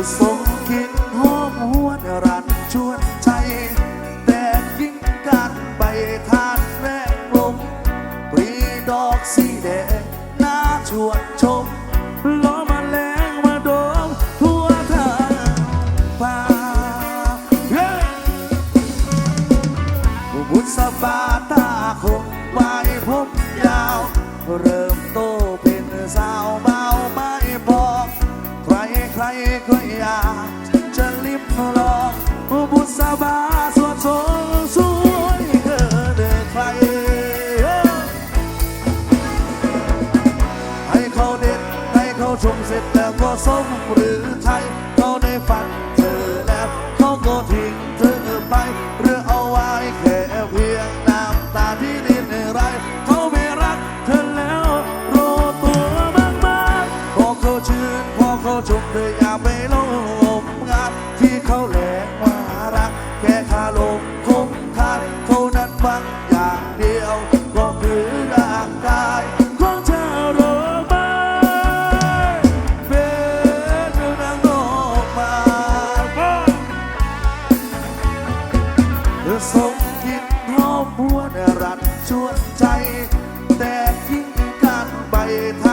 คือทรงกินหอมหวนรันชวนใจ แต่ยิ่งกันไปทานแม่ลมปรีดอกสีแดงน่าชวนชมล้อมาแรงมาโดมทั่วทางป่าเฮ้บุษบาตาคงไว้ผมยาว เริ่มโตเป็นสาว ก็อยากจะลิมลองบุษบาสวดทรงสวยเกินใคร ให้เขาเด็ดให้เขาชมเสร็จแล้วก็สมหรือไทย เขาแหลกว่ารัก แค่คาลมคงทัยเท่านั้นบางอย่างเดียวก็คือร่างกายของเธอโรือไม่เป็นนางนกมาเธอสมกินหอมหวรัดชวนใจ แต่ทิ้งกันไปท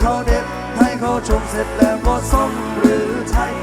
เขาเด็ดให้เขาชมเสร็จแล้วก็ส้มหรือใช่